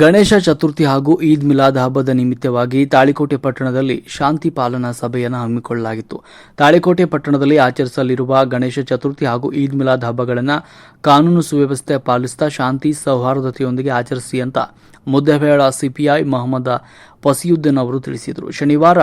ಗಣೇಶ ಚತುರ್ಥಿ ಹಾಗೂ ಈದ್ ಮಿಲಾದ್ ಹಬ್ಬದ ನಿಮಿತ್ತವಾಗಿ ತಾಳಿಕೋಟೆ ಪಟ್ಟಣದಲ್ಲಿ ಶಾಂತಿ ಪಾಲನಾ ಸಭೆಯನ್ನು ಹಮ್ಮಿಕೊಳ್ಳಲಾಗಿತ್ತು. ತಾಳಿಕೋಟೆ ಪಟ್ಟಣದಲ್ಲಿ ಆಚರಿಸಲಿರುವ ಗಣೇಶ ಚತುರ್ಥಿ ಹಾಗೂ ಈದ್ ಮಿಲಾದ್ ಹಬ್ಬಗಳನ್ನು ಕಾನೂನು ಸುವ್ಯವಸ್ಥೆ ಪಾಲಿಸ್ತಾ ಶಾಂತಿ ಸೌಹಾರ್ದತೆಯೊಂದಿಗೆ ಆಚರಿಸಿ ಅಂತ ಮುದ್ದಬೇಳ ಸಿಪಿಐ ಮೊಹಮ್ಮದ್ ಪಸಿಯುದ್ದೀನ್ ಅವರು ತಿಳಿಸಿದರು. ಶನಿವಾರ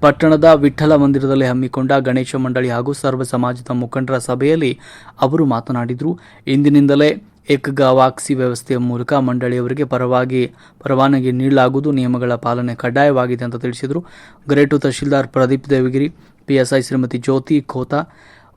ಪಟ್ಟಣದ ವಿಠ್ಠಲ ಮಂದಿರದಲ್ಲಿ ಹಮ್ಮಿಕೊಂಡ ಗಣೇಶ ಮಂಡಳಿ ಹಾಗೂ ಸರ್ವ ಸಮಾಜದ ಮುಖಂಡರ ಸಭೆಯಲ್ಲಿ ಅವರು ಮಾತನಾಡಿದರು. ಇಂದಿನಿಂದಲೇ ಏಕಗವಾಕ್ಸಿ ವ್ಯವಸ್ಥೆಯ ಮೂಲಕ ಮಂಡಳಿಯವರಿಗೆ ಪರವಾಗಿ ಪರವಾನಗಿ ನೀಡಲಾಗುವುದು. ನಿಯಮಗಳ ಪಾಲನೆ ಕಡ್ಡಾಯವಾಗಿದೆ ಅಂತ ತಿಳಿಸಿದರು. ಗ್ರೇಟು ತಹಶೀಲ್ದಾರ್ ಪ್ರದೀಪ್ ದೇವಗಿರಿ, ಪಿಎಸ್ಐ ಶ್ರೀಮತಿ ಜ್ಯೋತಿ ಖೋತಾ,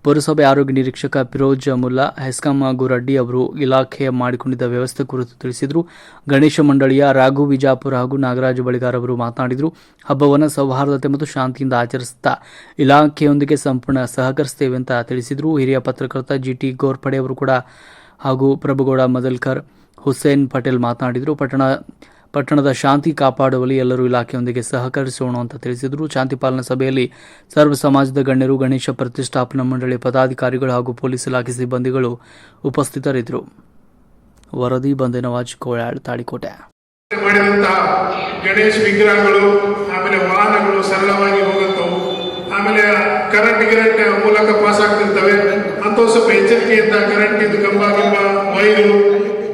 ಪುರಸಭೆ ಆರೋಗ್ಯ ನಿರೀಕ್ಷಕ ಫಿರೋಜ್ ಮುಲ್ಲಾ ಹೆಸ್ಕಾಂ ಗುರಡ್ಡಿ ಅವರು ಇಲಾಖೆ ಮಾಡಿಕೊಂಡಿದ್ದ ವ್ಯವಸ್ಥೆ ಕುರಿತು ತಿಳಿಸಿದರು. ಗಣೇಶ ಮಂಡಳಿಯ ರಾಘು ವಿಜಾಪುರ ಹಾಗೂ ನಾಗರಾಜ ಬಳಿಗಾರ್ ಅವರು ಮಾತನಾಡಿದರು. ಹಬ್ಬವನ್ನು ಸೌಹಾರ್ದತೆ ಮತ್ತು ಶಾಂತಿಯಿಂದ ಆಚರಿಸುತ್ತಾ ಇಲಾಖೆಯೊಂದಿಗೆ ಸಂಪೂರ್ಣ ಸಹಕರಿಸುತ್ತೇವೆ ಅಂತ ತಿಳಿಸಿದರು. ಹಿರಿಯ ಪತ್ರಕರ್ತ ಜಿ ಟಿ ಗೋರ್ಪಡೆ ಅವರು ಕೂಡ ಹಾಗೂ ಪ್ರಭುಗೌಡ ಮದಲ್ಕರ್, ಹುಸೇನ್ ಪಟೇಲ್ ಮಾತನಾಡಿದರು. ಪಟ್ಟಣ, ಪಟ್ಟಣದ ಶಾಂತಿ ಕಾಪಾಡುವಲ್ಲಿ ಎಲ್ಲರೂ ಇಲಾಖೆಯೊಂದಿಗೆ ಸಹಕರಿಸೋಣ ಅಂತ ತಿಳಿಸಿದರು. ಶಾಂತಿ ಪಾಲನಾ ಸಭೆಯಲ್ಲಿ ಸರ್ವ ಸಮಾಜದ ಗಣ್ಯರು, ಗಣೇಶ ಪ್ರತಿಷ್ಠಾಪನಾ ಮಂಡಳಿ ಪದಾಧಿಕಾರಿಗಳು ಹಾಗೂ ಪೊಲೀಸ್ ಇಲಾಖೆ ಸಿಬ್ಬಂದಿಗಳು ಉಪಸ್ಥಿತರಿದ್ದರು. ವರದಿ ಬಂದೇನವಾಜ್ ಕೋಳಾಡ್ ತಾಳಿಕೋಟೆ ಗಣೇಶ್ ವಿಗ್ರಹಗಳು, ಆಮೇಲೆ ವಾಹನಗಳು ಸರಳವಾಗಿ ಹೋಗುತ್ತವು. ಆಮೇಲೆ ಕರೆಂಟ್ ಗಿರೆಂಟ್ ಮೂಲಕ ಪಾಸ್ ಆಗ್ತಿರ್ತವೆ. ಅಂತವು ಸ್ವಲ್ಪ ಎಚ್ಚರಿಕೆಯಿಂದ ಕರೆಂಟ್ ಇದು ಕಂಬ ಗಿಂಬ ವೈರು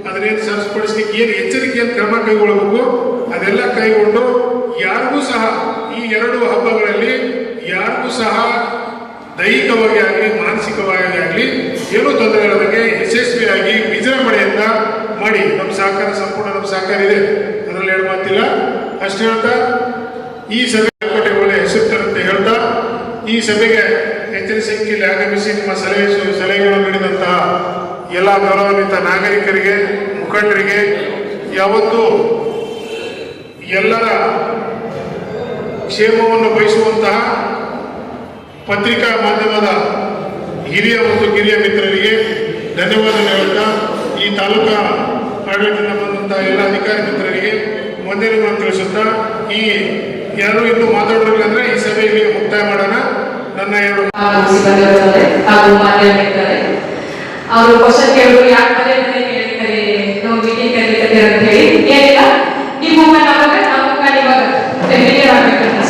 ಅದನ್ನೇನು ಸರಿಸ್ಪಡಿಸ್ಲಿಕ್ಕೆ ಏನು ಎಚ್ಚರಿಕೆಯನ್ನು ಕ್ರಮ ಕೈಗೊಳ್ಳಬೇಕು ಅದೆಲ್ಲ ಕೈಗೊಂಡು ಯಾರಿಗೂ ಸಹ ಈ ಎರಡು ಹಬ್ಬಗಳಲ್ಲಿ ಯಾರಿಗೂ ಸಹ ದೈಹಿಕವಾಗಿ ಆಗಲಿ, ಮಾನಸಿಕವಾಗಿ ಆಗಲಿ ಏನೂ ತೊಂದರೆಗಳಿಗೆ ಯಶಸ್ವಿಯಾಗಿ ವಿಜೃಂಭಣೆಯಿಂದ ಮಾಡಿ. ನಮ್ಮ ಸಹಕಾರ ಸಂಪೂರ್ಣ ನಮ್ಮ ಸಹಕಾರ ಇದೆ. ಅದರಲ್ಲಿ ಎರಡು ಮಾತಿಲ್ಲ. ಅಷ್ಟೇ ಹೇಳ್ತಾ, ಈ ಸಭೆ ಕೋಟೆ ಒಳ್ಳೆ ಹೆಸರು ಹೇಳ್ತಾ, ಈ ಸಭೆಗೆ ಹೆಚ್ಚಿನ ಸಂಖ್ಯೆಯಲ್ಲಿ ಆಗಮಿಸಿ ನಿಮ್ಮ ಸಲಹೆ ಸಲಹೆಗಳು ನೀಡಿದಂತಹ ಎಲ್ಲ ಗೌರವಾನ್ವಿತ ನಾಗರಿಕರಿಗೆ, ಮುಖಂಡರಿಗೆ, ಯಾವತ್ತೂ ಎಲ್ಲರ ಕ್ಷೇಮವನ್ನು ಬಯಸುವಂತಹ ಪತ್ರಿಕಾ ಮಾಧ್ಯಮದ ಹಿರಿಯ ಮತ್ತು ಕಿರಿಯ ಮಿತ್ರರಿಗೆ ಧನ್ಯವಾದ ಹೇಳುತ್ತಾ ಈ ತಾಲೂಕಾ ಆಡಳಿತದಿಂದ ಬಂದಂತಹ ಎಲ್ಲ ಅಧಿಕಾರಿ ಮಿತ್ರರಿಗೆ ಮುಂದಿನ ತಿಳಿಸುತ್ತಾ ಈ ಯಾರು ಇನ್ನು ಮಾತಾಡೋದಿಲ್ಲ ಅಂದರೆ ಈ ಸಭೆಯಲ್ಲಿ ಮುಕ್ತಾಯ ಮಾಡೋಣ. ಎರಡು ಹಾಗೂ ಸಿಬ್ಬಂದಿಗಳಿದ್ದಾರೆ ಅವರು ಕ್ವಶನ್ ಕೇಳಿದ್ರು ಯಾಕೆ ಮನೆ ಮನೆ ಕೇಳ್ತಾರೆ ನಾವು ಮೀಟಿಂಗ್ ಕರೀತಾರೆ ಅಂತ ಹೇಳಿ. ಏನಿಲ್ಲ, ನಿಮ್ಮ ಮುಖ ನಮಗ ನಮ್ಮ ಮುಖ ನಿಮಗ ಫೆಮಿಲಿಯರ್ ಆಗ್ಬೇಕಂತ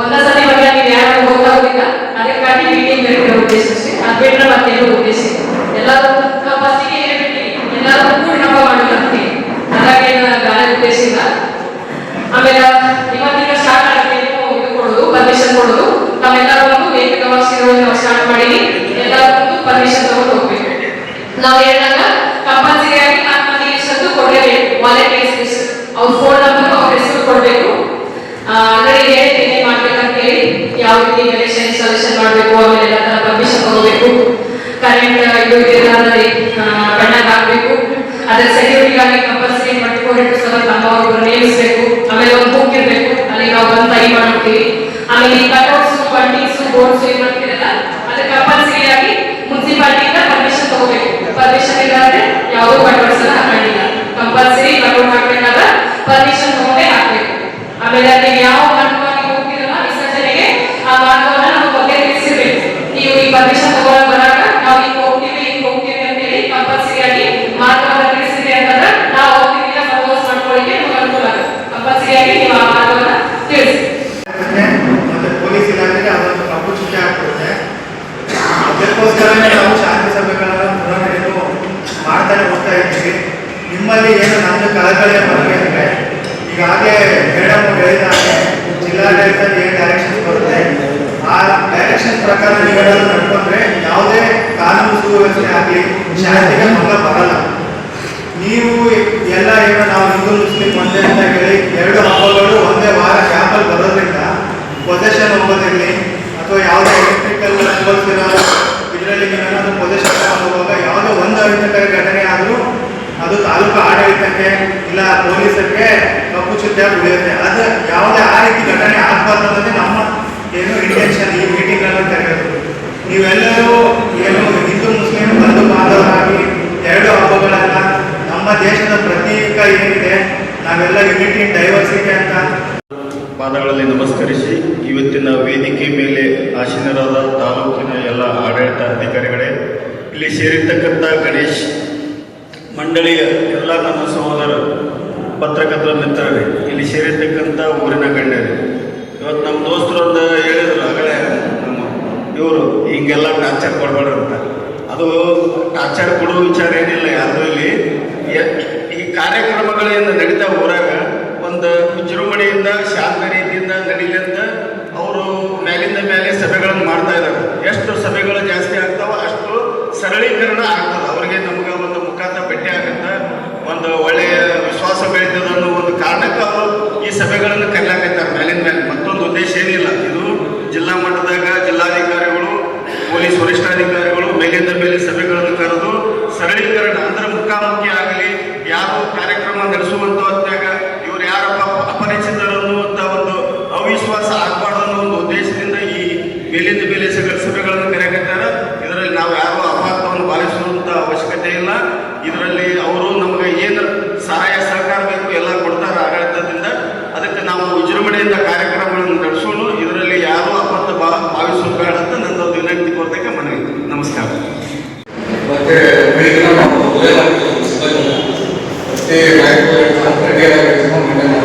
ಒಂದ ಸತಿ ಬಂದಾಗ ನೀವು ಯಾರು ಗೊತ್ತಾಗೋದಿಲ್ಲ ಅದಕ್ಕಾಗಿ ಮೀಟಿಂಗ್ ಕರೀತಾರೆ ಉದ್ದೇಶ ಅಷ್ಟೇ. ಅದು ಬಿಟ್ಟರೆ ಮತ್ತೇನು ಉದ್ದೇಶ. ಎಲ್ಲರೂ ಫಸ್ಟಿಗೆ ಹೇಳ್ಬಿಟ್ಟಿವಿ ಎಲ್ಲರೂ ಕೂಡಿ ಹಬ್ಬ ಮಾಡೋಣ ಅಂತ ಅದಾಗೇನು ಬೇರೆ ಉದ್ದೇಶ ಇಲ್ಲ ಆಮೇಲೆ ಇವತ್ತಿನ ಸ್ಟಾರ್ಟ್ ಆಗಿ ಇದು ಕೊಡೋದು ಪರ್ಮಿಷನ್ ಕೊಡೋದು ನಾವೆಲ್ಲರೂ ಒಂದು ಏಕಗವಾಕ್ಷಿಗಳನ್ನು ಸ್ಟಾರ್ಟ್ ಮಾಡಿ ಎಲ್ಲರೂ ಪರ್ಮಿಷನ್ ತಗೊಂಡು ಹೋಗ್ಬೇಕು. ನಾವು ಹೇಳಿದಾಗ ಕಂಪಲ್ಸರಿ ಆಗಿ ನಾಲ್ಕು ಮಂದಿ ಇಷ್ಟಂತೂ ಕೊಡಲೇಬೇಕು? ವಾಲಂಟಿಯರ್ಸ್ ಲಿಸ್ಟ್ ಅವ್ರ ಫೋನ್ ನಂಬರ್ ಅವ್ರ ಹೆಸರು ಕೊಡಬೇಕು. ಆಲ್ರೆಡಿ ಹೇಳ್ತೀನಿ ಮಾಡ್ಬೇಕಂತ ಹೇಳಿ. ಯಾವ ರೀತಿ ಕನೆಕ್ಷನ್ ಇನ್ಸ್ಟಾಲೇಷನ್ ಮಾಡಬೇಕು, ಆಮೇಲೆ ಎಲ್ಲ ತರ ಪರ್ಮಿಷನ್ ತಗೋಬೇಕು. ಕರೆಂಟ್ ಇದು ಇರಲಾರ್ದೆ ಕಣ್ಣಾಗ ಹಾಕ್ಬೇಕು. ಅದರ ಸೆಕ್ಯೂರಿಟಿಗಾಗಿ ಕಂಪಲ್ಸರಿ ಇಂಟು ಸೆವೆನ್ ನಮ್ಮವರು ನೇಮಿಸಬೇಕು ಆಮೇಲೆ ಒಂದು ಬುಕ್ ಇರಬೇಕು. ಅಲ್ಲಿ ನಾವು ಬಂದು ಟೈಮ್ ಮಾಡ್ತೀವಿ ಆಮೇಲೆ ಈ ಕಟ್ಔಟ್ಸ್ ಬಂಡೀಸ್ ಬೋರ್ಡ್ಸ್ ಏನ್ ಅದಕ್ಕೆ ಕಂಪಲ್ಸರಿ ಆಗಿ ಮುನ್ಸಿಪಾಲಿಟಿಯಿಂದ ಪರ್ಮಿಷನ್ ತಗೋಬೇಕು. ಪರ್ಮಿಷನ್ ಇಲ್ಲಾಂದ್ರೆ ಯಾವುದೋ ಕಟ್ಔಟ್ಸ್ ಹಾಕಿಲ್ಲ ಕಂಪಲ್ಸರಿ ಕಟ್ಔಟ್ ಹಾಕ್ಬೇಕಾದ್ರೆ ಪರ್ಮಿಷನ್ ತಗೊಂಡೇ ಹಾಕ್ಬೇಕು. ಆಮೇಲೆ ಅಲ್ಲಿ ಯಾವ ಮಾರ್ಗವಾಗಿ ಹೋಗ್ತಿರಲ್ಲ ವಿಸರ್ಜನೆಗೆ ಆ ಮಾರ್ಗವನ್ನ ನಮ್ಮ ಬಗ್ಗೆ ತಿಳಿಸಿರ್ಬೇಕು ನೀವು ಈ ಪರ್ಮಿಷನ್ ತಗೊಳಕ್ ಬರಾಗ ನಾವು ಹಿಂಗ್ ಹೋಗ್ತೀವಿ ಹಿಂಗ್ ಹೋಗ್ತೀವಿ ಅಂತ ಹೇಳಿ ಕಂಪಲ್ಸರಿ ಆಗಿ ಮಾರ್ಗವನ್ನ ತಿಳಿಸಿದೆ ಅಂತಂದ್ರೆ ನಾವು ಹೋಗ್ತೀವಿ ಪ್ರಪೋಸ್ ಮಾಡ್ಕೊಳ್ಳಿಕ್ಕೆ ನಮ್ಗೆ ಅನುಕೂಲ ಆಗುತ್ತೆ ಕಂಪಲ್ಸರಿ ಆಗಿ ನೀವು ಆ ಮಾರ್ಗವನ್ನ ತಿಳಿಸಿ ಮತ್ತೆ ಪೊಲೀಸ್ ಇಲಾಖೆಗೆ ಅದೊಂದು ಕಪ್ಪು ಚುಕ್ಕೆ ಹಾಕ್ಬಿಡುತ್ತೆ ಅದಕ್ಕೋಸ್ಕರನೇ ನಾವು ಶಾಂತಿ ಸಭೆಗಳನ್ನು ಪುನಃ ಮಾಡ್ತಾನೆ ಹೋಗ್ತಾ ಇದ್ದೀವಿ ನಿಮ್ಮಲ್ಲಿ ನಮ್ದು ಕಳಕಳಿಯ ಮನವಿ ಅಂದರೆ ಈಗಾಗಲೇ ಮೇಡಮ್ ಹೇಳಿದ ಹಾಗೆ ಜಿಲ್ಲಾಡಳಿತದ ಏನು ಡೈರೆಕ್ಷನ್ ಬರುತ್ತೆ, ಆ ಡೈರೆಕ್ಷನ್ ಪ್ರಕಾರ ನೀವೆಲ್ಲ ನಡ್ಕೊಂಡ್ರೆ ಯಾವುದೇ ಕಾನೂನು ಸುವ್ಯವಸ್ಥೆ ಆಗಲಿ ಶಾಂತಿಗೆ ಮಗ ಬರಲ್ಲ. ನೀವು ಎಲ್ಲ ಏನು ನಾವು ಹಿಂದೂ, ಮುಸ್ಲಿಂ ಒಂದೇ ಅಂತ ಹೇಳಿ ಎರಡು ಹಬ್ಬಗಳು ಒಂದೇ ವಾರ ಗ್ಯಾಪಲ್ಲಿ ಬರೋದ್ರಿಂದ ಪೊಸೆಷನ್ ಹೋಗೋದಿರಲಿ ಅಥವಾ ಯಾವುದೇ ಎಲೆಕ್ಟ್ರಿಕಲ್ ಇದರಲ್ಲಿ ಏನಾದರೂ ಪೊಸೆಷನ್ ಹೋಗುವಾಗ ಯಾವುದೋ ಒಂದು ಅಹಿತಕರ ಘಟನೆ ಆದರೂ ಅದು ತಾಲೂಕು ಆಡಳಿತಕ್ಕೆ ಇಲ್ಲ ಪೊಲೀಸಕ್ಕೆ ಕಪ್ಪು ಚುತ್ತಿಯಾಗಿ ಉಳಿಯುತ್ತೆ. ಅದು ಯಾವುದೇ ಆ ರೀತಿ ಘಟನೆ ಆಗ್ಬಾರ್ದು ಅನ್ನೋದೇ ನಮ್ಮ ಏನು ಇಂಟೆನ್ಷನ್ ಈ ಮೀಟಿಂಗ್ನಲ್ಲಿ ಕರೆಯೋದು ನೀವೆಲ್ಲರೂ ಏನು ಹಿಂದೂ, ಮುಸ್ಲಿಂ, ಬಂಧು ಬಾಂಧವರಾಗಿ ಎರಡು ಹಬ್ಬಗಳನ್ನ ನಮ್ಮ ದೇಶದ ಪ್ರತೀಕ ಏನಿದೆ, ನಾವೆಲ್ಲ ಯುನಿಟಿ ಡೈವರ್ಸಿಟಿ ಅಂತ ಪಾದಗಳಲ್ಲಿ ನಮಸ್ಕರಿಸಿ, ಇವತ್ತಿನ ವೇದಿಕೆ ಮೇಲೆ ಆಸೀನರಾದ ತಾಲೂಕಿನ ಎಲ್ಲ ಆಡಳಿತ ಅಧಿಕಾರಿಗಳೇ ಇಲ್ಲಿ ಸೇರಿರ್ತಕ್ಕಂಥ ಗಣೇಶ್ ಮಂಡಳಿಯ ಎಲ್ಲ ನಮ್ಮ ಸಹೋದರರು, ಪತ್ರಕರ್ತರ ಮಿತ್ರರೇ, ಇಲ್ಲಿ ಸೇರಿರ್ತಕ್ಕಂಥ ಊರಿನ ಗಣ್ಯರು. ಇವತ್ತು ನಮ್ಮ ದೋಸ್ತರು ಅಂತ ಹೇಳಿದ್ರು, ಆಗಲೇ ನಮ್ಮ ಇವರು ಹಿಂಗೆಲ್ಲ ಟಾರ್ಚರ್ ಕೊಡಬೇಡ ಅಂತ. ಅದು ಟಾರ್ಚರ್ ಕೊಡುವ ವಿಚಾರ ಏನಿಲ್ಲ ಯಾರು ಇಲ್ಲಿ ಈ ಕಾರ್ಯಕ್ರಮಗಳಿಂದ ನಡೀತಾ ಊರಾಗ ಒಂದು ವಿಜೃಂಭಣೆಯಿಂದ, ಶಾಂತ ರೀತಿಯಿಂದ ನಡೀಲಿ ಅಂತ ಅವರು ಮೇಲಿಂದ ಮೇಲೆ ಸಭೆಗಳನ್ನು ಮಾಡ್ತಾ ಇದ್ದಾರೆ. ಎಷ್ಟು ಸಭೆಗಳು ಜಾಸ್ತಿ ಆಗ್ತಾವ ಅಷ್ಟು ಸರಳೀಕರಣ ಆಗ್ತದೆ ಅವರಿಗೆ ನಮ್ಗೆ ಒಂದು ಮುಖಾಂತರ ಭೇಟಿ ಆಗುತ್ತೆ ಒಂದು ಒಳ್ಳೆಯ ವಿಶ್ವಾಸ ಬೆಳೀತದೆ ಅನ್ನೋ ಒಂದು ಕಾರಣಕ್ಕೆ ಅವರು ಈ ಸಭೆಗಳನ್ನು ಕರೆಯಲಾಕತ್ತಾರೆ ಮೇಲಿನ ಮೇಲೆ ಮತ್ತೊಂದು ಉದ್ದೇಶ ಏನಿಲ್ಲ ಇದು ಜಿಲ್ಲಾ ಮಟ್ಟದಾಗ ಜಿಲ್ಲಾಧಿಕಾರಿಗಳು ಪೊಲೀಸ್ ವರಿಷ್ಠಾಧಿಕಾರಿಗಳು ಮೇಲಿಂದ ಮೇಲೆ ಸಭೆಗಳನ್ನು ಕರೆದು ಸರಳೀಕರಣ ಅಂದ್ರೆ ಮುಖಾಮುಖಿ ಆಗಲಿ స్టే రైట్ రెడీ అలాగే